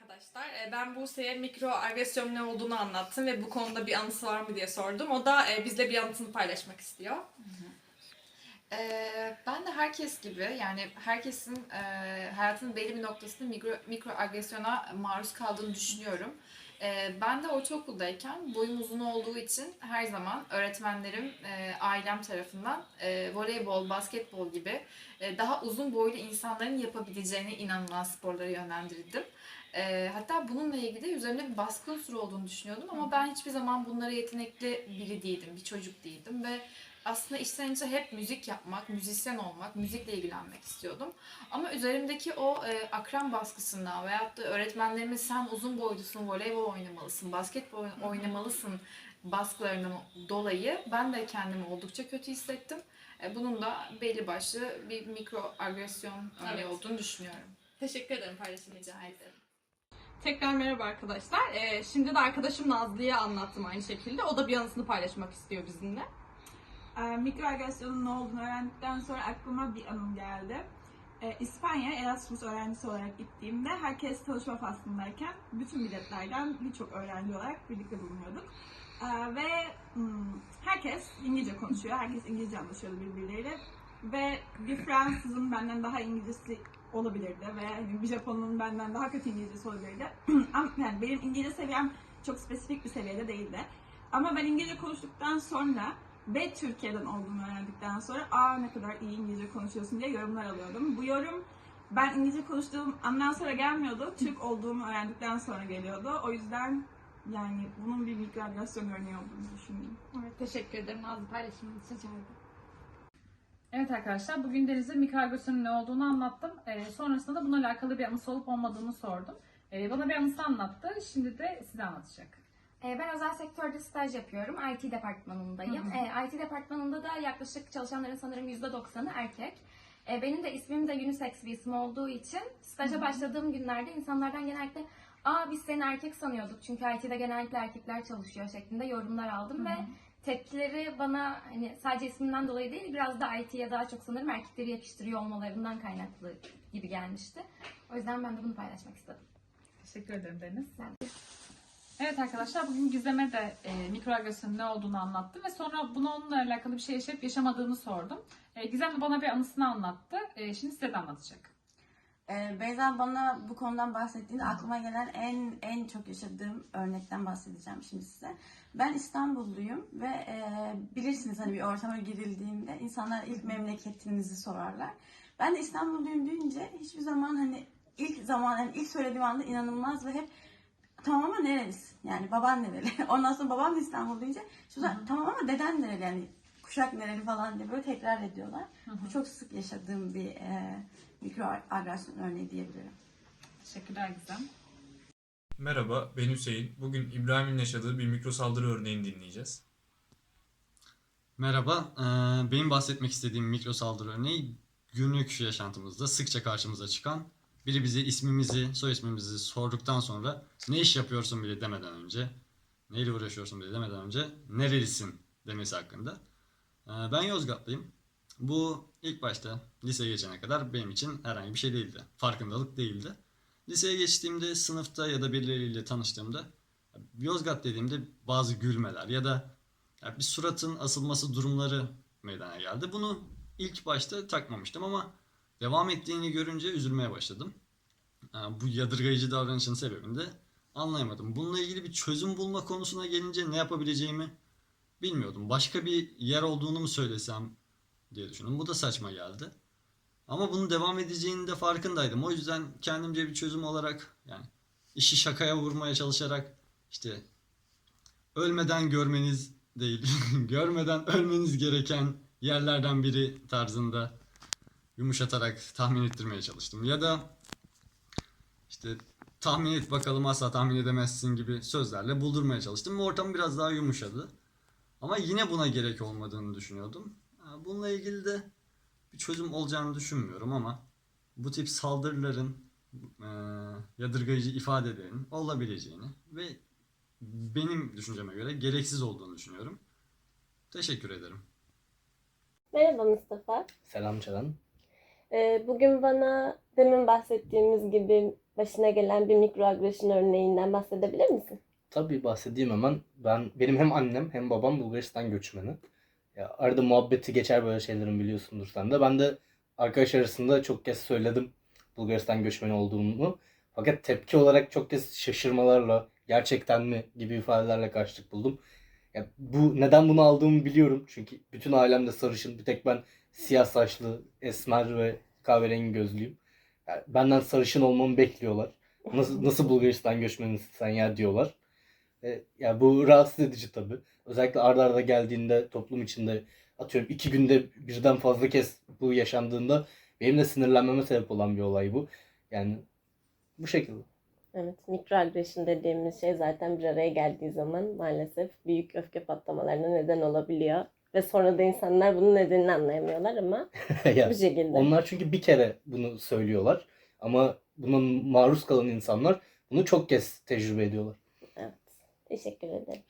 arkadaşlar. Ee, Ben Buse'ye mikro agresyon ne olduğunu anlattım ve bu konuda bir anısı var mı diye sordum. O da e, bizle bir anısını paylaşmak istiyor. Ee, ben de herkes gibi yani herkesin e, hayatının belli bir noktasında mikro, mikro agresyona maruz kaldığını düşünüyorum. Ee, ben de ortaokuldayken boyum uzun olduğu için her zaman öğretmenlerim, e, ailem tarafından e, voleybol, basketbol gibi e, daha uzun boylu insanların yapabileceğine inanılan sporlara yönlendirildim. E, hatta bununla ilgili üzerimde bir baskı unsuru olduğunu düşünüyordum ama ben hiçbir zaman bunlara yetenekli biri değildim, bir çocuk değildim ve aslında içten içe hep müzik yapmak, müzisyen olmak, müzikle ilgilenmek istiyordum. Ama üzerimdeki o e, akran baskısından veyahut da öğretmenlerimin sen uzun boylusun, voleybol oynamalısın, basketbol oynamalısın baskılarından dolayı ben de kendimi oldukça kötü hissettim. E, bunun da belli başlı bir mikro agresyon Evet. olduğunu düşünüyorum. Teşekkür ederim paylaşım için. Rica ederim. Tekrar merhaba arkadaşlar. Ee, şimdi de arkadaşım Nazlı'ya anlattım aynı şekilde. O da bir anısını paylaşmak istiyor bizimle. Ee, mikroagresyonun ne olduğunu öğrendikten sonra aklıma bir anım geldi. Ee, İspanya Erasmus öğrencisi olarak gittiğimde herkes çalışma faslındayken bütün biletlerden birçok öğrenci olarak birlikte bulunuyorduk. Ee, ve hmm, herkes İngilizce konuşuyor, herkes İngilizce anlaşıyordu birbirleriyle. Ve bir Fransızın benden daha İngilizcesi olabilirdi ve hani bir Japonun benden daha kötü İngilizcesi olabilirdi. Yani benim İngilizce seviyem çok spesifik bir seviyede değildi. Ama ben İngilizce konuştuktan sonra ve Türkiye'den olduğumu öğrendikten sonra aa ne kadar iyi İngilizce konuşuyorsun diye yorumlar alıyordum. Bu yorum ben İngilizce konuştuğum andan sonra gelmiyordu. Türk olduğumu öğrendikten sonra geliyordu. O yüzden yani bunun bir mikroagresyon örneği olduğunu düşündüm. Evet, teşekkür ederim Nazlı paylaşımın için. Evet arkadaşlar bugün Deniz'e mikroagresyonun ne olduğunu anlattım. Ee, sonrasında da bununla alakalı bir anısı olup olmadığını sordum. Ee, bana bir anısı anlattı. Şimdi de size anlatacak. Ee, Ben özel sektörde staj yapıyorum. IT departmanındayım. Hı Ee, IT departmanında da yaklaşık çalışanların sanırım %90'ı erkek. Ee, Benim de ismim de unisex bir isim olduğu için staja başladığım günlerde insanlardan genellikle ''Aa biz seni erkek sanıyorduk çünkü IT'de genellikle erkekler çalışıyor'' şeklinde yorumlar aldım ve tepkileri bana hani sadece ismimden dolayı değil biraz da IT'ye daha çok sanırım erkekleri yakıştırıyor olmalarından kaynaklı gibi gelmişti. O yüzden ben de bunu paylaşmak istedim. Teşekkür ederim Deniz. Ben Evet arkadaşlar bugün Gizem'e de e, mikroagresyonun ne olduğunu anlattım ve sonra bunu onunla alakalı bir şey yaşayıp yaşamadığını sordum. E, Gizem de bana bir anısını anlattı. E, şimdi size de anlatacak. Ee, Beyza bana bu konudan bahsettiğinde aklıma gelen en en çok yaşadığım örnekten bahsedeceğim şimdi size. Ben İstanbulluyum ve e, bilirsiniz hani bir ortama girildiğinde insanlar ilk memleketinizi sorarlar. Ben de İstanbulluyum deyince hiçbir zaman hani ilk zaman yani ilk söylediğim anda inanılmaz ve hep tamam ama nerelisin? Yani baban nereli? Ondan sonra babam da İstanbul deyince şu zaman, tamam ama deden nereli? Yani kuşak nereli falan diye böyle tekrar ediyorlar. Bu çok sık yaşadığım bir e, mikroagresyon örneği diyebilirim. Teşekkürler Gizem. Merhaba, ben Hüseyin. Bugün İbrahim'in yaşadığı bir mikro saldırı örneğini dinleyeceğiz. Merhaba, eee, benim bahsetmek istediğim mikro saldırı örneği günlük yaşantımızda sıkça karşımıza çıkan biri bize ismimizi, soy ismimizi sorduktan sonra ne iş yapıyorsun bile demeden önce, neyle uğraşıyorsun bile demeden önce nerelisin demesi hakkında. Eee, ben Yozgatlıyım. Bu ilk başta liseye geçene kadar benim için herhangi bir şey değildi. Farkındalık değildi. Liseye geçtiğimde sınıfta ya da birileriyle tanıştığımda Yozgat dediğimde bazı gülmeler ya da bir suratın asılması durumları meydana geldi. Bunu ilk başta takmamıştım ama devam ettiğini görünce üzülmeye başladım. Ha, Bu yadırgayıcı davranışın sebebini de anlayamadım. Bununla ilgili bir çözüm bulma konusuna gelince ne yapabileceğimi bilmiyordum. Başka bir yer olduğunu mu söylesem diye düşündüm. Bu da saçma geldi. Ama bunun devam edeceğini de farkındaydım. O yüzden kendimce bir çözüm olarak yani işi şakaya vurmaya çalışarak işte ölmeden görmeniz değil, görmeden ölmeniz gereken yerlerden biri tarzında yumuşatarak tahmin ettirmeye çalıştım. Ya da işte tahmin et bakalım asla tahmin edemezsin gibi sözlerle buldurmaya çalıştım. Ortam biraz daha yumuşadı. Ama yine buna gerek olmadığını düşünüyordum. Bununla ilgili de bir çözüm olacağını düşünmüyorum ama bu tip saldırıların eee, yadırgayıcı ifadelerin olabileceğini ve benim düşünceme göre gereksiz olduğunu düşünüyorum. Teşekkür ederim. Merhaba Mustafa. Selam Çalan. Ee, Bugün bana demin bahsettiğimiz gibi başına gelen bir mikroagresyon örneğinden bahsedebilir misin? Tabii bahsedeyim hemen. Ben benim hem annem hem babam Bulgaristan göçmeni. Ya arada muhabbeti geçer böyle şeylerin biliyorsundur sen de. Ben de arkadaş arasında çok kez söyledim Bulgaristan göçmeni olduğumu. Fakat tepki olarak çok kez şaşırmalarla gerçekten mi gibi ifadelerle karşılık buldum. Ya bu neden bunu aldığımı biliyorum. Çünkü bütün ailemde sarışın. Bir tek ben siyah saçlı, esmer ve kahverengi gözlüyüm. Yani benden sarışın olmamı bekliyorlar. Nasıl, nasıl Bulgaristan göçmenisin sen ya diyorlar. E, ya bu rahatsız edici tabii. Özellikle arda arda geldiğinde toplum içinde atıyorum iki günde birden fazla kez bu yaşandığında benim de sinirlenmeme sebep olan bir olay bu. Yani bu şekilde. Evet, mikroagresyon dediğimiz şey zaten bir araya geldiği zaman maalesef büyük öfke patlamalarına neden olabiliyor. Ve sonra da insanlar bunun nedenini anlayamıyorlar ama bu şekilde. onlar çünkü bir kere bunu söylüyorlar ama buna maruz kalan insanlar bunu çok kez tecrübe ediyorlar. Teşekkür ederim.